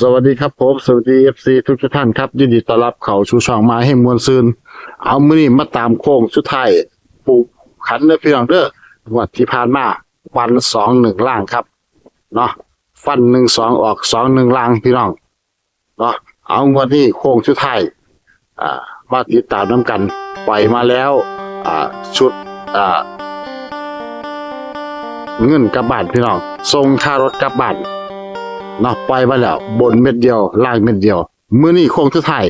สวัสดีครับผมสวัสดีเอฟซีทุกท่านครับ ยินดีต้อนรับเข้าชูช่องม้ให้มวลซืนเอามือนี้มาตามโค้งสุดท้ายปูขันเด้อพี่น้องเด้อวัดที่ผ่านมาวันสองหนึ่งล่างครับเนาะฟันหนึ่งสองออกสองหนึ่งล่างพี่น้องเนาะเอาวันนี้โค้งสุดท้ายอ่ามาติดตามน้ำกันปล่อยมาแล้วอ่าชุดอ่าเงินกลับบ้านพี่น้องส่งค่ารถกลับบ้าน นาะปล่อยมาแล้ว บนเม็ดเดียว ล่างเม็ดเดียว มื้อนี้โค้งสุดท้าย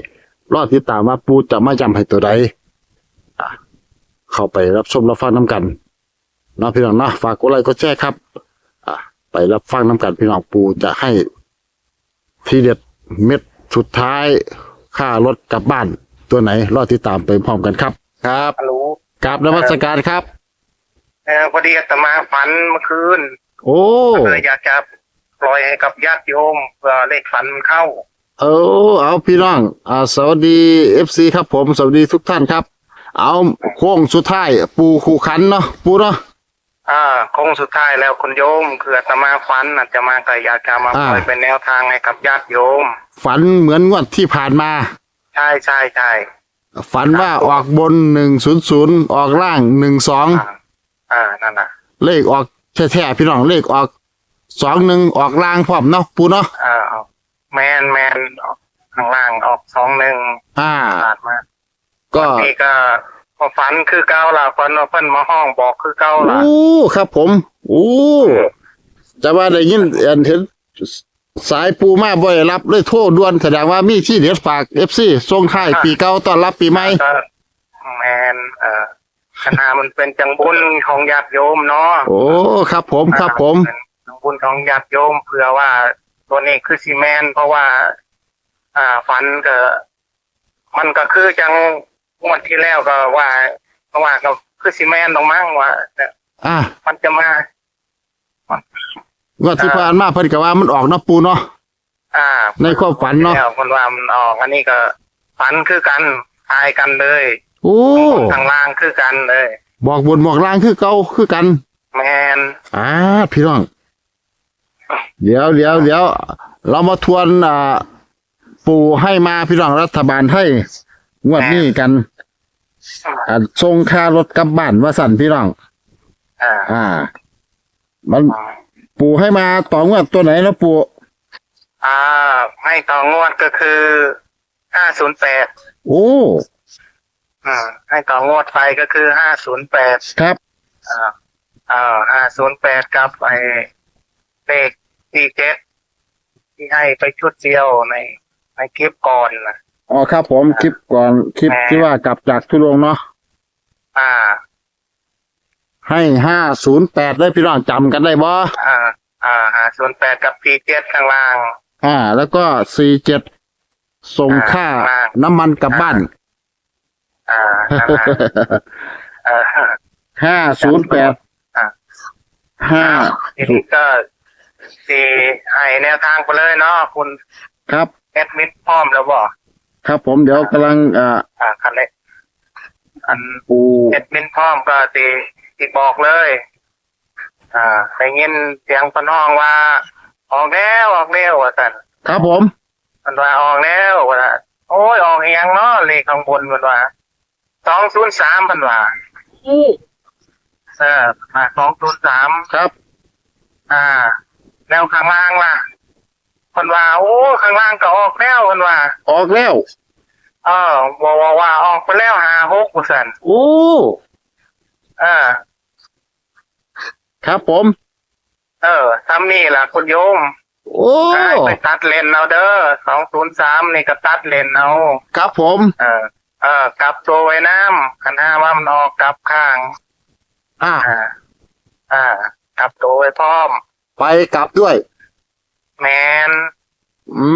รอติดตามว่าปูจะมาจำให้ตัวใดอะเข้าไปรับชมรับฟังน้ำกันเนาะพี่น้องเนาะฝากกดไลค์กดแชร์ครับอะไปรับฟังน้ำกันพี่น้องปูจะให้ ทีเด็ดเม็ดสุดท้ายค่ารถกลับบ้าน ตัวไหน รอติดตามไปพร้อมกันครับ ครับฮัลโหลกราบนมัสการครับเออพอดีอาตมาฝันเมื่อคืน โอ้เลยอยากจะ ปล่อยให้กับญาติโยมเพื่อเลขฝันมันเข้า เออเอาพี่น้องอ่าสวัสดีเอฟซีครับผมสวัสดีทุกท่านครับ เอาโค้งสุดท้าย ปูคู่ขันเนาะปูเนาะอ่าคงสุดท้ายแล้วคุณโยม คืออาตมาฝันอาตมาก็อยากจะมาอ่าปล่อยเป็นแนวทางให้กับญาติโยม ฝันเหมือนงวดที่ผ่านมา ใช่ใช่ใช่ฝันว่าออกบนหนึ่งศูนย์ศูนย์ออกล่างหนึ่งสองอ่าอ่านั่นน่ะ เลขออกแท้ๆพี่น้องเลขออก สองหนึ่งออกล่างพร้อมเนาะปูเนาะอ่าเอาแมนแมนออกข้างล่างออกสองหนึ่งอ่าผ่านมาก็นี่ก็พอฝันคือเก้าล่ะเพิ่นว่าเพิ่นมาห้องบอกคือเก้าล่ะ โอ้ครับผมโอ้จะว่าได้ยินเห็นเห็นสายปูมาบ่อยรับเลยโทษด่วนแสดงว่ามีที่เด็ดฝากเอฟซีส่งท้ายปีเก่าต้อนรับปีใหม่ ก็แมนเอ่อคณะมันเป็นจังบุญของญาติโยมเนาะโอ้ครับผมครับผม เป็นจัง บุญของญาติโยมเผื่อว่าตัวนี้คือซีแมนเพราะว่า อ่าฝันก็มันก็คือจังงวดที่แล้วก็ว่าเพราะว่าก็คือซีแมนตรงมั้งว่าแต่อะมันจะมางวดที่ผ่านมาเพิ่นก็ว่ามันออกเนาะปูเนาะอ่า ในความฝันเนาะแล้วคนว่ามันออกอันนี้ก็ฝันคือกันทายกันเลยโอ้ทางล่างคือกันเลย บอกบนบอกล่างคือเก่าคือกัน แมนอ่าพี่น้อง เดี๋ยวเดี๋ยวเดี๋ยวเรามาทวนอ่าปูให้มาพี่น้องรัฐบาลให้งวดนี้กันอ่าส่งค่ารถกลับบ้านว่าสั่นพี่น้อง อ่าอ่า มันปูให้มาต่องวดตัวไหนนะปูอ่าให้ต่องวดก็คือห้าศูนย์แปดโอ้อ่าให้ต่องวดไปก็คือห้าศูนย์แปดครับอ่าอ่าห้าศูนย์แปดกับไอ้เลข สี่เจ็ดที่ให้ไปชุดเดียวในในคลิปก่อนนะอ๋อครับผมคลิปก่อนคลิปแหมที่ว่ากลับจากทุดงค์เนาะอ่า ให้ห้าศูนย์แปดได้พี่น้องจำกันได้บ่อ่า อ่าห้าศูนย์แปดกับสี่เจ็ดข้างล่าง อ่า แล้วก็สี่เจ็ดส่งค่าอ่าน้ำมันกลับบ้าน อ่านั่นแหละเออห้าศูนย์แปดอ่าห้าทีนี้ก็ สี่ให้แนวทางไปเลยเนาะคุณครับ แอดมิดพร้อมแล้วบ่ครับผมเดี๋ยวกำลังอ่าอ่าคันเล็กอันปูแอดมินพร้อมก็ตีตีบอกเลย อ่าได้ยินเสียงพนห้องว่า ออกแล้วออกแล้วว่าสันครับผม มันว่าออกแล้วว่าโอ้ยออกเอียงเนาะเลขข้างบนมันว่าสองศูนย์สามมันว่าเออมาสองศูนย์สาม ครับ อ่า แล้วข้างล่างล่ะมันว่า โอ้ข้างล่างก็ออกแล้วมันว่า ออกแล้วเออบอกว่าว่าออกไปแล้วหาหกว่าสันโอ้เออครับผม เออทำนี่ล่ะคุณโยม โอ้ได้ไปตัดเลนเอาเด้อสองศูนย์สามนี่ก็ตัดเลนเอาครับผม เออ เออกลับตัวไว้น้ำคันห้าว่ามันออกกลับข้าง อ่า อ่าอ่ากลับตัวไว้พร้อม ไปกลับด้วย แมนอื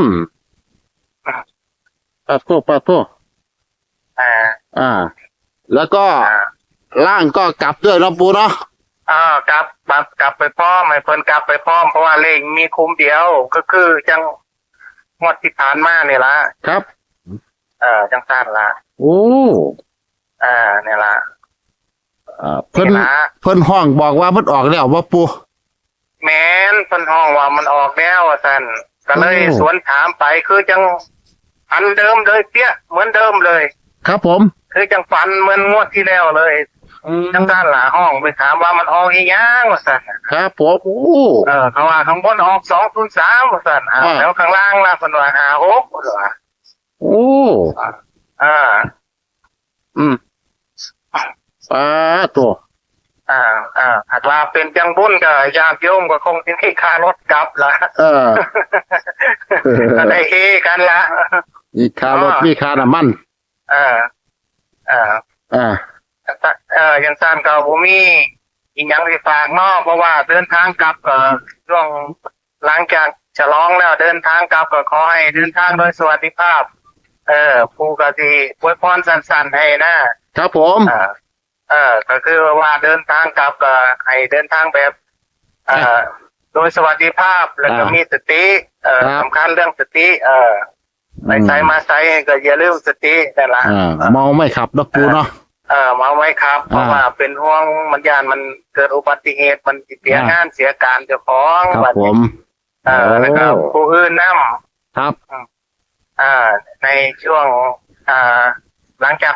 มปาโทษปาโทษอ่าอ่า แล้วก็อ่าล่างก็กลับด้วยเนาะปูเนาะอ่ากลับกลับกลับไปพร้อมให้เพิ่นกลับไปพร้อมเพราะว่าเลขมีคุ้มเดียวก็คือจังงวดที่ผ่านมาเนี่ยละครับ เออจังสั้นละโอ้อ่าเนี่ยละอ่าเพิ่นนี่ละเพิ่นห้องบอกว่ามันออกแล้วว่าปู แมนเพิ่นห้องว่ามันออกแล้วว่าซั่นก็เลยโอ้ สวนถามไปคือจังอันเดิมเลยเปี้ยเหมือนเดิมเลย ครับผมคือจังฝันเหมือนงวดที่แล้วเลยจังด้านหลังห้องไปถามว่ามันออกอีหยังว่าสั่นครับผมโอ้ เออเขาว่าข้างบนออกสองศูนย์สามว่าสั่นอ่าอ่า แล้วข้างล่างล่ะคนว่าหาหกว่าโอ้อ่า อืมอ่าตัว อ่าอ่าถัดว่าเป็นจังบุญกับญาติโยมก็คงที่ให้ค่ารถกลับละเออก็ได้เฮกันละมีค่ารถอ่ามีมีค่าน้ำมันเออเอออ่าเออยังสั้นก็ผมมีอีกอย่างที่ฝากเนอกเพราะว่าเดินทางกลับก็ช่วงหลังจากฉลองแล้วเดินทางกลับก็ขอให้เดินทางโดยสวัสดิภาพ เออผู้กติอวยพรสั้นๆให้นะครับผม เออเออก็คือว่าเดินทางกลับก็ให้เดินทางแบบเออโดยสวัสดิภาพแล้วก็อ่ามีมีสติเออครับสำคัญเรื่องสติ เออไปใส่มาใส่ก็อย่าลืมสติแต่นละอ่าเมาไม่ขับนะปูเนาะเออมาไว้ครับ เพราะอ่าว่าเป็นห่วงมันยานมันเกิดอุบัติเหตุมันเสียอ่างงานเสียการเจ้าของครับบัดผนี้มเออแล้วก็โอ้ผู้อื่นนํครับอ่าในช่วงอ่าหลังจาก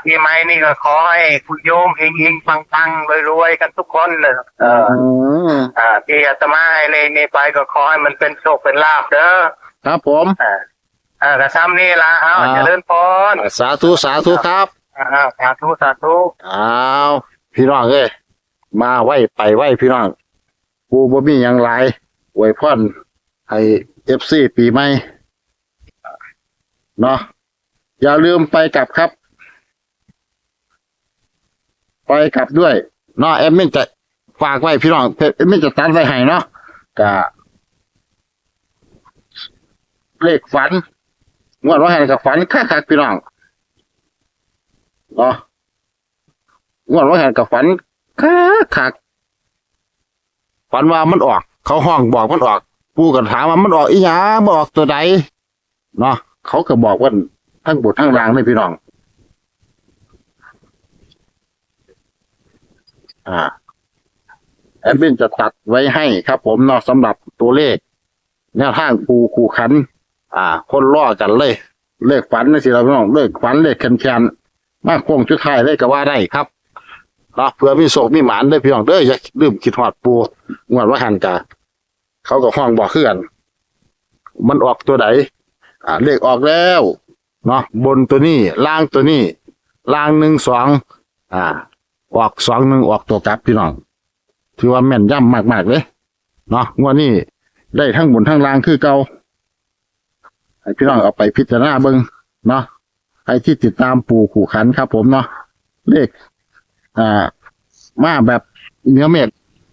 ปีใหม่นี่ก็ขอให้คุณโยมเฮงๆปังๆรวยๆกันทุกคนเลยเออมอ่าที่อาตมาให้เลยนี่ไปก็ขอให้มันเป็นโชคเป็นลาบเด้อครับผมอ่าอ่ากระซ้ำนี่ละเอาอ่าเจริญพรสาธุสาธุครับอ่าสาธุสาธุอ้าวพี่น้องเอ้ยมาไหวไปไหวพี่น้องกูบ่มีหยังหลายอวยพรให้เอฟซีปีใหม่เนาะอย่าลืมไปกลับครับ ไปกลับด้วยเนาะเอ็มมินจะฝากไว้พี่น้องเอ็มมินจะตัดไว้ให้เนาะกะเลขฝันงวดว่าให้กับฝันค่าคักพี่น้องเนาะงวดว่าเห็นกับฝันคักคักฝันว่ามันออก เขาห้องบอกมันออกปูกันถามว่ามันออกอีหยังมันออกตัวใดเนาะเขาก็บอกว่าทั้งบททั้งรางเลยพี่น้อง อ่าแอดมินจะตัดไว้ให้ครับ ผมเนาะสำหรับตัวเลขแนวทางปูคูขัน อ่า คนล่อกันเลย เลขฝันนะสิเราพี่น้องเลขฝันเลขแคนแคนมาโค้งชุดไทยเลยก็ว่าได้ครับเนาะเพื่อมีโศกมีหมานได้พี่น้องเด้ออย่าลืมคิดฮอดปูงวดว่าหันกาเขาก็ห้องบอกเขื่อน มันออกตัวไหนอ่าเลขออกแล้วเนาะบนตัวนี้ล่างตัวนี้ล่างหนึ่งสองอ่า ออกสองหนึ่งออกตัวกลับพี่น้องถือว่าแม่นย่ำมากๆเลยเนาะงวดนี้ได้ทั้งบนทั้งล่างคือเก่าให้พี่น้องเอาไปพิจารณาเบิ่งเนาะใครที่ติดตามปู่ขู่ขันครับ ผมเนาะเลขอ่า มาแบบเนื้อเมฆ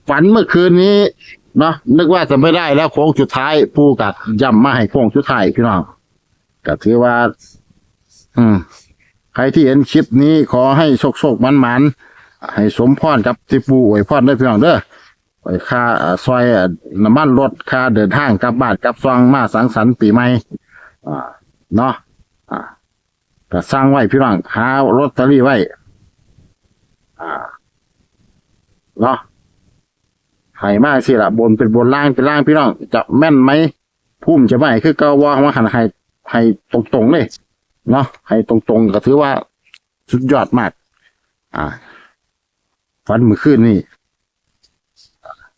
ฝันเมื่อคืนนี้เนาะนึกว่าจะไม่ได้แล้วโค้งสุดท้ายปู่กัดย่ำมาให้โค้งสุดท้ายพี่น้องก็ถือว่า อืม ใครที่เห็นคลิปนี้ขอให้โชคโชคมันมันๆ ให้สมพรกับที่ปู่อวยพรได้พี่น้องเด้อไปค่าอ่าซอยอ่าน้ำมันรถค่าเดินทางกลับบ้านกลับซองมาสังสรรค์ปีใหม่อ่าเนาะอ่าก็สร้างไว้พี่น้องหาลอตเตอรี่ไว้อ่าเนาะให้มากสิละบนเป็นบนล่างเป็นล่างพี่น้องจะแม่นไหมพุ่มจะไหมคือกาวอมาหันให้ให้ตรงๆเลยเนาะให้ตรงๆก็ถือว่าสุดยอดมาก อ่า ฟันมือขึ้นนี่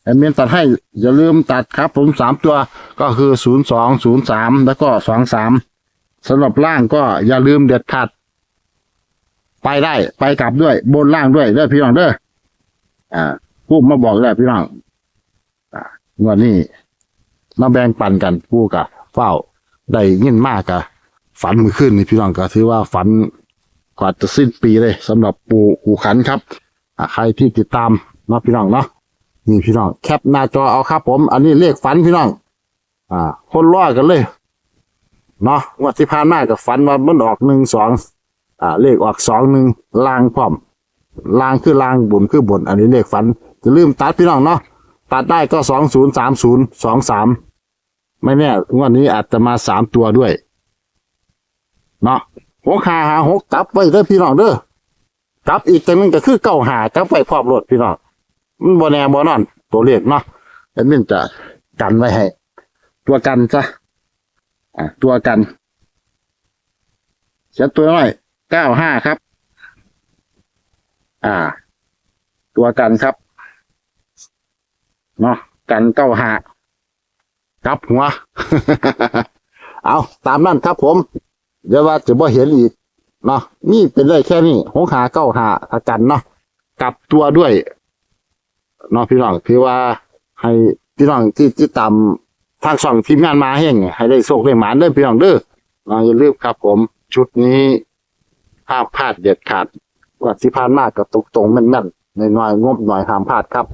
แอดมินตัดให้อย่าลืมตัดครับ ผมสามตัวก็คือศูนย์สองศูนย์สามแล้วก็สองสามสำหรับล่างก็อย่าลืมเด็ดขาดไปได้ไปกลับด้วยบนล่างด้วยเด้อพี่น้องเด้ออ่าผู้มาบอกแล้วพี่น้องอ่างวดนี้มาแบ่งปันกันผู้กับเฝ้าได้เงินมากกะฝันมือขึ้นนี่พี่น้องก็ถือว่าฝันกว่าจะสิ้นปีเลยสำหรับปูหูขันครับ อ่าใครที่ติดตามเนาะพี่น้องเนาะนี่พี่น้องแคปหน้าจอเอาครับ ผม อันนี้เลขฝันพี่น้อง อ่า คนล่อกันเลยเนาะงวดที่ผ่านมากับฝันว่ามันออกหนึ่งสองอ่า เลขออกสองหนึ่งลางพร้อมลางคือลางบนคือบนอันนี้เลขฝันจะลืมตัดพี่น้องเนาะตัดได้ก็สองศูนย์สามศูนย์สองสามไม่แน่งวดนี้อาจจะมาสามตัวด้วยเนาะหกหาหาหกกลับไว้เด้อพี่น้องเด้อ กลับอีกตัวหนึงก็คือเก้าหากลับไว้พร้อมรถพี่น้องมันบ่แน่บ่นอน ตัวเลขเนาะแอดมินจะกันไว้ให้ ตัวกันซะอ่าตัวกันเขียนตัวน้อยเก้าห้าครับ อ่า ตัวกันครับเนาะกันเก้าห้ากลับหัว เอาตามนั่นครับผม เดี๋ยวว่าจะบ่เห็นอีก เนาะนี่เป็นได้แค่นี้หงหาเก้าหาอากันเนาะกลับตัวด้วยเนาะพี่น้องคือว่าให้พี่น้องที่ที่ตามทางช่องทีมงานมาแห้งให้ได้โชคได้หมานเด้อพี่น้องเด้อเนาะอย่าลืมครับผมชุดนี้ห้ามพลาดเด็ดขาดว่าที่ผ่านมาก็ตรงตรงๆแม่นๆน้อยงบหน่อยห้ามพลาดครับ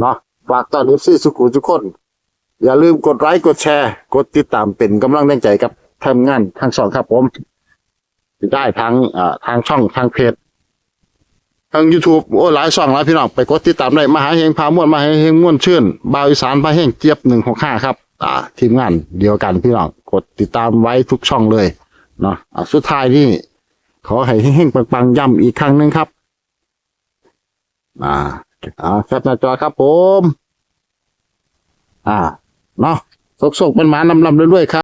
เนาะฝากตอนเอฟซีสุขุทุกคน อย่าลืมกดไลค์กดแชร์ กดติดตามเป็นกำลังแรงใจกับทำงานทางช่องครับผม ได้ทางทางช่องทางเพจทาง YouTube โอ้หลายช่องหลายพี่น้องไปกดติดตามได้มหาเฮงพาม่วนมหาเฮงม่วนชื่นบาวอีสานพาเฮงเจี๊ยบหนึ่งหกห้าครับ อ่า ทีมงานเดียวกันพี่น้องกดติดตามไว้ทุกช่องเลยเนาะอ่าสุดท้ายนี่ขอให้เฮงปังๆย้ำอีกครั้งหนึ่งครับอ่าอ่าแคปหน้าจอครับผม อ่าเนาะสกๆมันมานำลำๆเรื่อยๆครับ